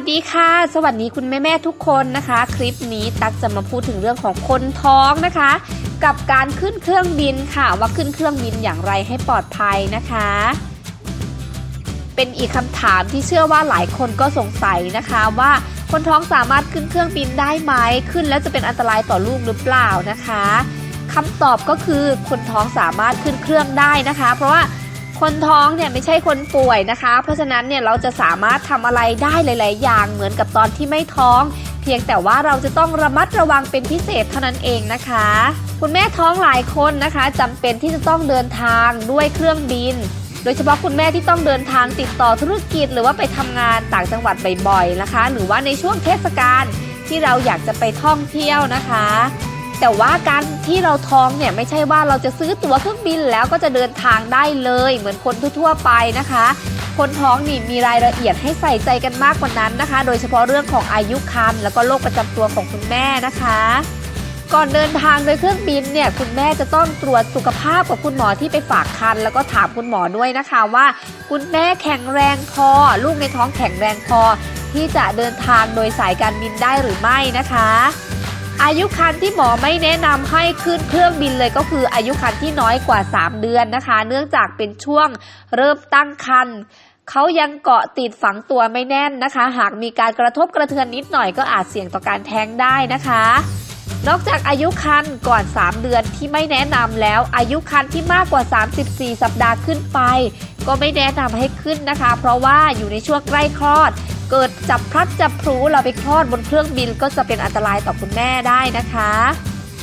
สดีค่ะ สวัสดีคุณแม่แม่ๆทุกคนนะคะ คลิปนี้ตักจะมาพูดถึงเรื่องของคนท้องนะคะ กับการขึ้นเครื่องบินค่ะ ว่าขึ้นเครื่องบินอย่างไรให้ปลอดภัยนะคะ เป็นอีกคำถามที่เชื่อว่าหลายคนก็สงสัยนะคะว่าคนท้องสามารถขึ้นเครื่องบินได้ไหมขึ้นแล้วจะเป็นอันตรายต่อลูกหรือเปล่านะคะคำตอบก็คือคนท้องสามารถขึ้นเครื่องได้นะคะ เพราะว่า คนท้องเนี่ยไม่ใช่คนป่วยนะคะ เพราะฉะนั้นเนี่ยเราจะสามารถทำอะไรได้หลาย ๆ อย่างเหมือนกับตอนที่ไม่ท้อง เพียงแต่ว่าเราจะต้องระมัดระวังเป็นพิเศษเท่านั้นเองนะคะ คุณแม่ท้องหลายคนนะคะจำเป็นที่จะต้องเดินทางด้วยเครื่องบิน โดยเฉพาะคุณแม่ที่ต้องเดินทางติดต่อธุรกิจ หรือว่าไปทำงานต่างจังหวัดบ่อย ๆ นะคะ หรือว่าในช่วงเทศกาลที่เราอยากจะไปท่องเที่ยวนะคะ แต่ว่าการที่เราท้องเนี่ยไม่ใช่ว่าเราจะซื้อตั๋วเครื่องบินแล้วก็จะเดินทางได้เลย เหมือนคนทั่วๆไปนะคะ คนท้องนี่มีรายละเอียดให้ใส่ใจกันมากกว่านั้นนะคะ โดยเฉพาะเรื่องของอายุครรภ์แล้วก็โรคประจำตัวของคุณแม่นะคะก่อนเดินทางโดยเครื่องบินเนี่ยคุณแม่จะต้องตรวจสุขภาพกับคุณหมอที่ไปฝากคัน แล้วก็ถามคุณหมอด้วยนะคะว่า คุณแม่แข็งแรงพอ ลูกในท้องแข็งแรงพอ ที่จะเดินทางโดยสายการบินได้หรือไม่นะคะ อายุคันที่หมอไม่แนะนำให้ขึ้นเครื่องบินเลยก็คืออายุคันที่น้อยกว่า 3 เดือนนะคะ เนื่องจากเป็นช่วงเริ่มตั้งคันเขายังเกาะติดฝังตัวไม่แน่นนะคะ หากมีการกระทบกระเทือนนิดหน่อยก็อาจเสี่ยงต่อการแท้งได้นะคะ นอกจากอายุคันก่อน 3 เดือนที่ไม่แนะนำแล้ว อายุคันที่มากกว่า 34 สัปดาห์ขึ้นไป ก็ไม่แนะนำให้ขึ้นนะคะ เพราะว่าอยู่ในช่วงใกล้คลอด เกิดจับพลัดจับพลูเราไปคลอดบนเครื่องบินก็จะเป็นอันตรายต่อคุณแม่ได้นะคะ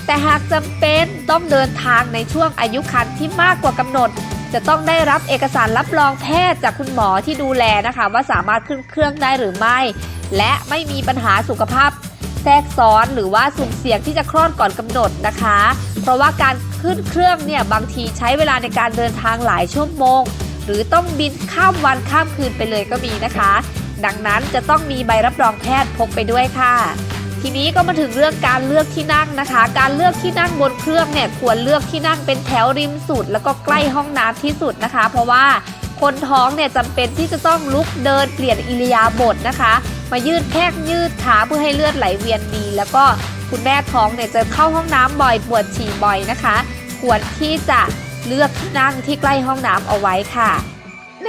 แต่หากจำเป็นต้องเดินทางในช่วงอายุคันที่มากกว่ากำหนด จะต้องได้รับเอกสารรับรองแพทย์จากคุณหมอที่ดูแลนะคะ ว่าสามารถขึ้นเครื่องได้หรือไม่ และไม่มีปัญหาสุขภาพแทรกซ้อนหรือว่าสุ่มเสี่ยงที่จะคลอดก่อนกำหนดนะคะ เพราะว่าการขึ้นเครื่องเนี่ยบางทีใช้เวลาในการเดินทางหลายชั่วโมง หรือต้องบินข้ามวันข้ามคืนไปเลยก็มีนะคะ ดังนั้นจะต้องมีใบรับรองแพทย์พกไปด้วยค่ะ ทีนี้ก็มาถึงเรื่องการเลือกที่นั่งนะคะ การเลือกที่นั่งบนเครื่องเนี่ยควรเลือกที่นั่งเป็นแถวริมสุด แล้วก็ใกล้ห้องน้ำที่สุดนะคะ เพราะว่าคนท้องเนี่ยจำเป็นที่จะต้องลุกเดินเปลี่ยนอิริยาบถนะคะ มายืดแข้งยืดขาเพื่อให้เลือดไหลเวียนดี แล้วก็คุณแม่ท้องเนี่ยจะเข้าห้องน้ำบ่อยปวดฉี่บ่อยนะคะ ควรที่จะเลือกที่นั่งที่ใกล้ห้องน้ำเอาไว้ค่ะ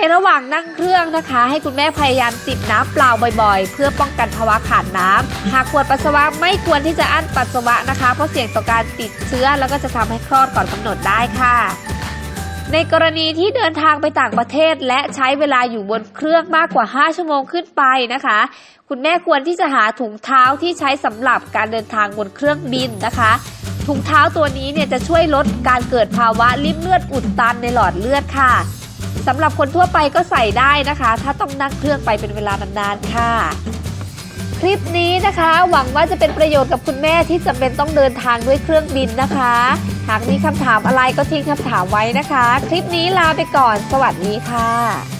ในระหว่างนั่งเครื่องนะคะ ให้คุณแม่พยายามจิบน้ำเปล่าบ่อยๆ เพื่อป้องกันภาวะขาดน้ำหากปวดปัสสาวะไม่ควรที่จะอั้นปัสสาวะนะคะ เพราะเสี่ยงต่อการติดเชื้อแล้วก็จะทำให้คลอดก่อนกำหนดได้ค่ะในกรณีที่เดินทางไปต่างประเทศ และใช้เวลาอยู่บนเครื่องมากกว่า 5 ชั่วโมงขึ้นไปนะคะ คุณแม่ควรที่จะหาถุงเท้าที่ใช้สำหรับการเดินทางบนเครื่องบินนะคะ ถุงเท้าตัวนี้เนี่ยจะช่วยลดการเกิดภาวะริ่มเลือดอุดตันในหลอดเลือดค่ะ สำหรับคนทั่วไปก็ใส่ได้นะคะ ถ้าต้องนั่งเครื่องไปเป็นเวลานานๆค่ะ คลิปนี้นะคะ หวังว่าจะเป็นประโยชน์กับคุณแม่ที่จำเป็นต้องเดินทางด้วยเครื่องบินนะคะ หากมีคำถามอะไรก็ทิ้งคำถามไว้นะคะ คลิปนี้ลาไปก่อน สวัสดีค่ะ